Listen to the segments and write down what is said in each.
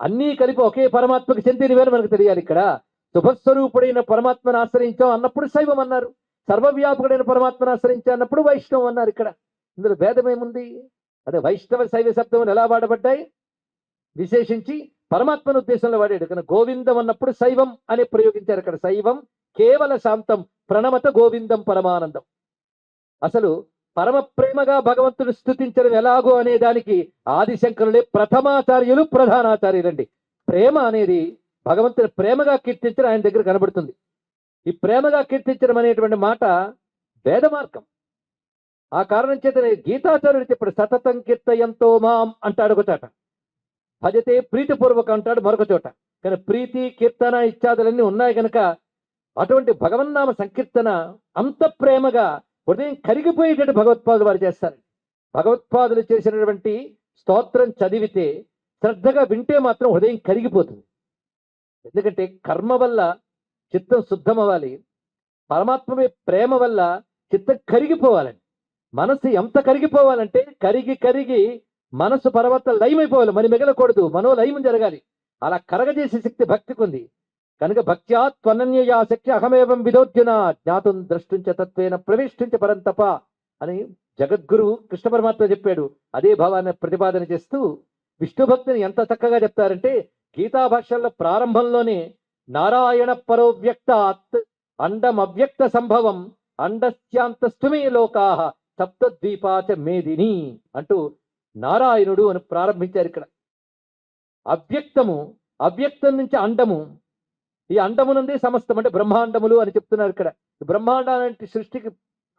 అన్నీ కలిపి ఒకే పరమాత్మకు చెందినవని మనకు తెలియాలి ఇక్కడ. శుభస్వరూపుడైన పరమాత్మను ఆశ్రయించాం అన్నప్పుడు శైవం అన్నారు. సర్వవ్యాపకుడైన పరమాత్మను ఆశ్రయించాం అన్నప్పుడు వైష్ణవం అన్నారు ఇక్కడ. ఇందులో భేదం ఏముంది? అదే వైష్ణవ శైవ శబ్దములు ఎలా వాడబడ్డాయి? విశేషించి పరమాత్మను ఉద్దేశంలో వాడాడు. కానీ గోవిందం అన్నప్పుడు శైవం అని ప్రయోగించారు ఇక్కడ. శైవం కేవల శాంతం ప్రణమత గోవిందం పరమానందం. అసలు పరమ ప్రేమగా భగవంతుడు స్థుతించడం ఎలాగో అనే దానికి ఆదిశంకరులే ప్రథమాచార్యులు ప్రధానాచార్యులండి. ప్రేమ అనేది భగవంతుని ప్రేమగా కీర్తించడం ఆయన దగ్గర కనబడుతుంది. ఈ ప్రేమగా కీర్తించడం అనేటువంటి మాట వేద మార్గం. ఆ కారణం చేత గీతాచార్యుడు చెప్పాడు సతతం కీర్తయంతో మాం అంటాడు ఒక చోట. భజతే ప్రీతిపూర్వక అంటాడు మరొక చోట. కానీ ప్రీతి కీర్తన ఇత్యాదులన్నీ ఉన్నాయి కనుక అటువంటి భగవన్నామ సంకీర్తన అంత ప్రేమగా హృదయం కరిగిపోయేటట్టు భగవత్పాదులు వారు చేస్తారు. భగవత్పాదులు చేసినటువంటి స్తోత్రం చదివితే శ్రద్ధగా వింటే మాత్రం హృదయం కరిగిపోతుంది. ఎందుకంటే కర్మ వల్ల చిత్తం శుద్ధం అవ్వాలి పరమాత్మమే ప్రేమ వల్ల చిత్తం కరిగిపోవాలండి మనసు ఎంత కరిగిపోవాలంటే కరిగి కరిగి మనసు పర్వత లయమైపోవాలి. మరి మిగలకూడదు. మనో లయం జరగాలి. అలా కరగజేసే శక్తి భక్తికి ఉంది. కనుక భక్త్యా త్వనన్యయా శక్తి అహమేవం విదోద్యున జ్ఞాతం ద్రష్టుంచ తత్వేన ప్రవేశించ పరంతప అని జగద్గురు కృష్ణ పరమాత్మ చెప్పాడు. అదే భావాన్ని ప్రతిపాదన చేస్తూ విష్ణు భక్తిని ఎంత చక్కగా చెప్తారంటే గీతా భాషల్లో ప్రారంభంలోనే నారాయణ పరోవ్యక్తాత్ అండం అవ్యక్త సంభవం అండస్యాంతస్తుమే లోకాహ సప్తద్వీపాచ మేదిని అంటూ నారాయణుడు అని ప్రారంభించారు ఇక్కడ. అవ్యక్తము అవ్యక్తం నుంచి అండము ఈ అండమునందే సమస్తం అంటే బ్రహ్మాండములు అని చెప్తున్నారు ఇక్కడ. బ్రహ్మాండాలంటి సృష్టికి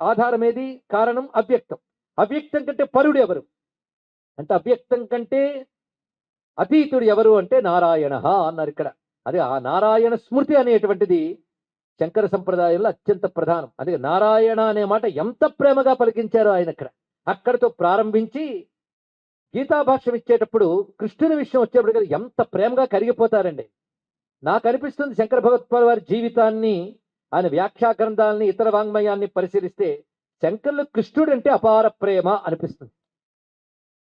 ఆధారం ఏది? కారణం అవ్యక్తం. అవ్యక్తం కంటే పరుడు ఎవరు? అంటే అవ్యక్తం కంటే అతీతుడు ఎవరు అంటే నారాయణ అన్నారు ఇక్కడ. అదే ఆ నారాయణ స్మృతి అనేటువంటిది శంకర సంప్రదాయంలో అత్యంత ప్రధానం. అదే నారాయణ అనే మాట ఎంత ప్రేమగా పలికించారో ఆయన ఇక్కడ. అక్కడితో ప్రారంభించి గీతాభాష్యం ఇచ్చేటప్పుడు కృష్ణుని విషయం వచ్చేప్పుడు ఎంత ప్రేమగా కరిగిపోతారండి. నాకు అనిపిస్తుంది శంకర భగవత్పాల్ వారి జీవితాన్ని ఆయన వ్యాఖ్యా గ్రంథాలని ఇతర వాంగ్మయాన్ని పరిశీలిస్తే శంకర్లు కృష్ణుడు అంటే అపార ప్రేమ అనిపిస్తుంది.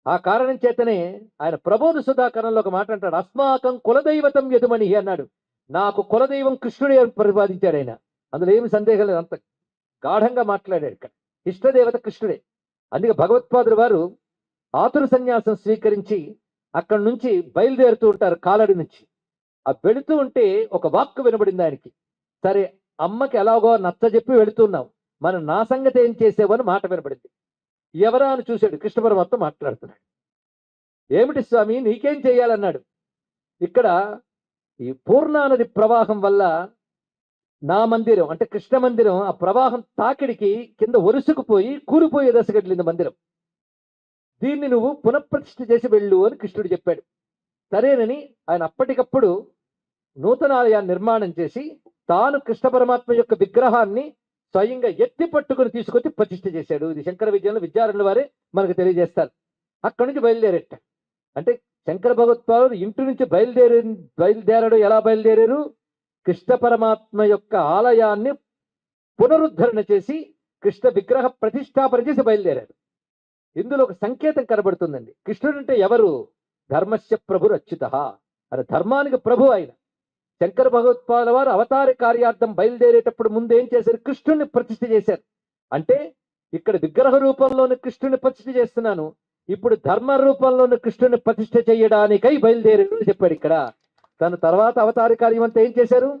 ఆ కారణం చేతనే ఆయన ప్రబోధ సుధాకరంలో ఒక మాట అంటాడు అస్మాకం కులదైవతం యదుమణి అన్నాడు. నాకు కులదైవం కృష్ణుడే ప్రతిపాదించాడు ఆయన. అందులో ఏమి సందేహం లేదు అంత గాఢంగా మాట్లాడాడు ఇక్కడ. ఇష్టదేవత కృష్ణుడే. అందుకే భగవత్పాదులు వారు ఆతుర సన్యాసం స్వీకరించి అక్కడి నుంచి బయలుదేరుతూ ఉంటారు కాలడి నుంచి. ఆ వెళుతూ ఉంటే ఒక వాక్కు వినబడింది ఆయనకి. సరే అమ్మకి ఎలాగో నచ్చ చెప్పి వెళుతున్నాం. మనం నా సంగతి ఏం చేసేవని మాట వినబడింది. ఎవరా అని చూశాడు. కృష్ణ పరమాత్మ మాట్లాడుతున్నాడు. ఏమిటి స్వామి నీకేం చేయాలన్నాడు ఇక్కడ ఈ పూర్ణానది ప్రవాహం వల్ల నా మందిరం అంటే కృష్ణ మందిరం ఆ ప్రవాహం తాకిడికి కింద ఒరుసుకుపోయి కూలిపోయే దశగట్లింది మందిరం. దీన్ని నువ్వు పునఃప్రతిష్ఠ చేసి వెళ్ళు అని కృష్ణుడు చెప్పాడు. సరేనని ఆయన అప్పటికప్పుడు నూతన ఆలయాన్ని నిర్మాణం చేసి తాను కృష్ణ పరమాత్మ యొక్క విగ్రహాన్ని స్వయంగా ఎత్తి పట్టుకుని తీసుకొచ్చి ప్రతిష్ఠ చేశాడు. ఇది శంకర విద్యలో విద్యారణుల వారే మనకు తెలియజేస్తారు. అక్కడి నుంచి బయలుదేరట అంటే శంకర భగవత్పాదులు ఇంటి నుంచి బయలుదేరి బయలుదేరడు. ఎలా బయలుదేరారు? కృష్ణ పరమాత్మ యొక్క ఆలయాన్ని పునరుద్ధరణ చేసి కృష్ణ విగ్రహ ప్రతిష్టాపన చేసి బయలుదేరారు. ఇందులో ఒక సంకేతం కనబడుతుందండి. కృష్ణుడు అంటే ఎవరు? ధర్మస్య ప్రభు రచ్యుత అని ధర్మానికి ప్రభు ఆయన. శంకర భగవత్పాల వారు అవతార కార్యార్థం బయలుదేరేటప్పుడు ముందు ఏం చేశారు? కృష్ణుడిని ప్రతిష్ఠ చేశారు. అంటే ఇక్కడ విగ్రహ రూపంలోని కృష్ణుని ప్రతిష్ఠ చేస్తున్నాను. ఇప్పుడు ధర్మ రూపంలోని కృష్ణుని ప్రతిష్ఠ చేయడానికై బయలుదేరారు చెప్పాడు ఇక్కడ. తన తర్వాత అవతార కార్యం అంతా ఏం చేశారు?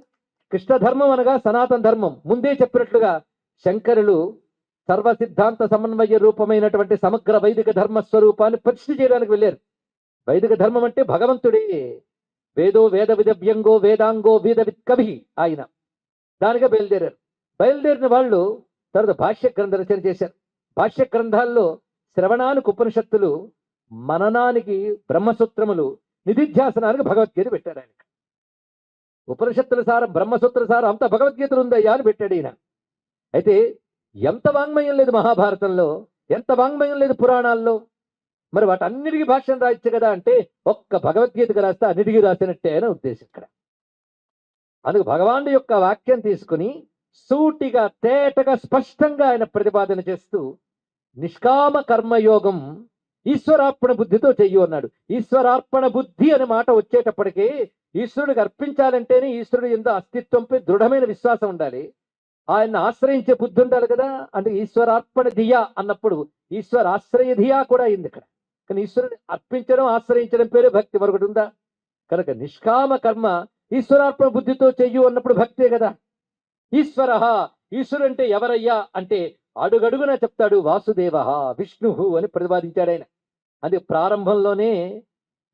కృష్ణ ధర్మం అనగా సనాతన ధర్మం. ముందే చెప్పినట్లుగా శంకరులు సర్వ సిద్ధాంత సమన్వయ రూపమైనటువంటి సమగ్ర వైదిక ధర్మ స్వరూపాన్ని ప్రతిష్ఠ చేయడానికి వెళ్ళారు. వైదిక ధర్మం అంటే భగవంతుడే. వేదో వేద విదవ్యంగో వేదాంగో వేద కవి ఆయన. దానిగా బయలుదేరారు. బయలుదేరిన వాళ్ళు తర్వాత భాష్య గ్రంథ రచన చేశారు. భాష్య గ్రంథాల్లో శ్రవణానికి ఉపనిషత్తులు మననానికి బ్రహ్మసూత్రములు నిధిధ్యాసనానికి భగవద్గీత పెట్టారు ఆయన. ఉపనిషత్తుల సారం బ్రహ్మసూత్ర సారం అంత భగవద్గీతలు ఉందయ్యా అని పెట్టాడు ఈయన. అయితే ఎంత వాంగ్మయం లేదు మహాభారతంలో? ఎంత వాంగ్మయం లేదు పురాణాల్లో? మరి వాటన్నిటికీ భాష్యం రాయొచ్చు కదా అంటే ఒక్క భగవద్గీతకు రాస్తే అన్నిటికీ రాసినట్టే అని ఉద్దేశం ఇక్కడ. అందుకు భగవానుడి యొక్క వాక్యం తీసుకుని సూటిగా తేటగా స్పష్టంగా ఆయన ప్రతిపాదన చేస్తూ నిష్కామ కర్మయోగం ఈశ్వరార్పణ బుద్ధితో చెయ్యు అన్నాడు. ఈశ్వరార్పణ బుద్ధి అనే మాట వచ్చేటప్పటికి ఈశ్వరుడికి అర్పించాలంటేనే ఈశ్వరుడు ఎందు అస్తిత్వంపై దృఢమైన విశ్వాసం ఉండాలి. ఆయన్ని ఆశ్రయించే బుద్ధి ఉండాలి కదా. అంటే ఈశ్వరార్పణ ధియా అన్నప్పుడు ఈశ్వర ఆశ్రయ ధియా కూడా అయింది ఇక్కడ. కానీ ఈశ్వరుని అర్పించడం ఆశ్రయించడం పేరు భక్తి. మరొకటి ఉందా? కనుక నిష్కామ కర్మ ఈశ్వరార్పణ బుద్ధితో చెయ్యు అన్నప్పుడు భక్తే కదా. ఈశ్వర ఈశ్వరు అంటే ఎవరయ్యా అంటే అడుగడుగున చెప్తాడు వాసుదేవ విష్ణు అని ప్రతిపాదించాడు ఆయన. అది ప్రారంభంలోనే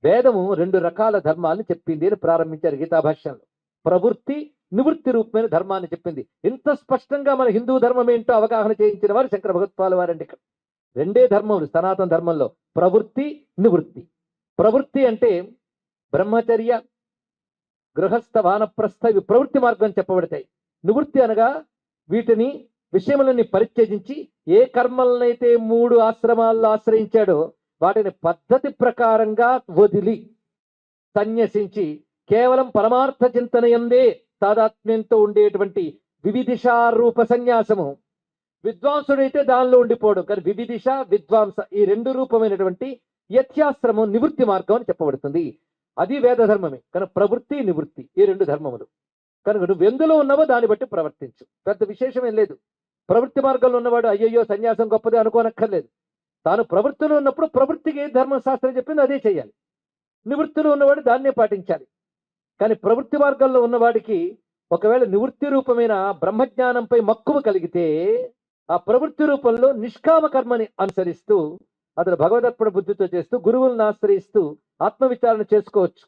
వేదము రెండు రకాల ధర్మాలను చెప్పింది అని ప్రారంభించారు గీతాభాష్యంలో ప్రవృత్తి నివృత్తి రూపమైన ధర్మాన్ని చెప్పింది. ఇంత స్పష్టంగా మన హిందూ ధర్మం ఏంటో అవగాహన చేయించిన వారు శంకర భగత్పాల వారండి ఇక్కడ. రెండే ధర్మములు సనాతన ధర్మంలో. ప్రవృత్తి నివృత్తి. ప్రవృత్తి అంటే బ్రహ్మచర్య గృహస్థ వానప్రస్థ ఇవి ప్రవృత్తి మార్గం చెప్పబడతాయి. నివృత్తి అనగా వీటిని విషయములని పరిత్యజించి ఏ కర్మలనైతే మూడు ఆశ్రమాల్లో ఆశ్రయించాడో వాటిని పద్ధతి ప్రకారంగా వదిలి సన్యసించి కేవలం పరమార్థ చింతన ఎందే తాదాత్మ్యంతో ఉండేటువంటి వివిధిషారూప సన్యాసము. విద్వాంసుడైతే దానిలో ఉండిపోవడం. కానీ వివిధిష విద్వాంస ఈ రెండు రూపమైనటువంటి యథ్యాశ్రమం నివృత్తి మార్గం అని చెప్పబడుతుంది. అది వేద ధర్మమే. కానీ ప్రవృత్తి నివృత్తి ఈ రెండు ధర్మములు. కనుక నువ్వు ఎందులో ఉన్నావో దాన్ని బట్టి ప్రవర్తించు. పెద్ద విశేషం ఏం లేదు. ప్రవృత్తి మార్గంలో ఉన్నవాడు అయ్యయ్యో సన్యాసం గొప్పది అనుకోనక్కర్లేదు. తాను ప్రవృత్తిలో ఉన్నప్పుడు ప్రవృత్తికి ఏ ధర్మశాస్త్రం చెప్పింది అదే చేయాలి. నివృత్తిలో ఉన్నవాడు దాన్నే పాటించాలి. కానీ ప్రవృత్తి మార్గంలో ఉన్నవాడికి ఒకవేళ నివృత్తి రూపమైన బ్రహ్మజ్ఞానంపై మక్కువ కలిగితే ఆ ప్రవృత్తి రూపంలో నిష్కామ కర్మని అనుసరిస్తూ అతను భగవదర్పణ బుద్ధితో చేస్తూ గురువులను ఆశ్రయిస్తూ ఆత్మవిచారణ చేసుకోవచ్చు.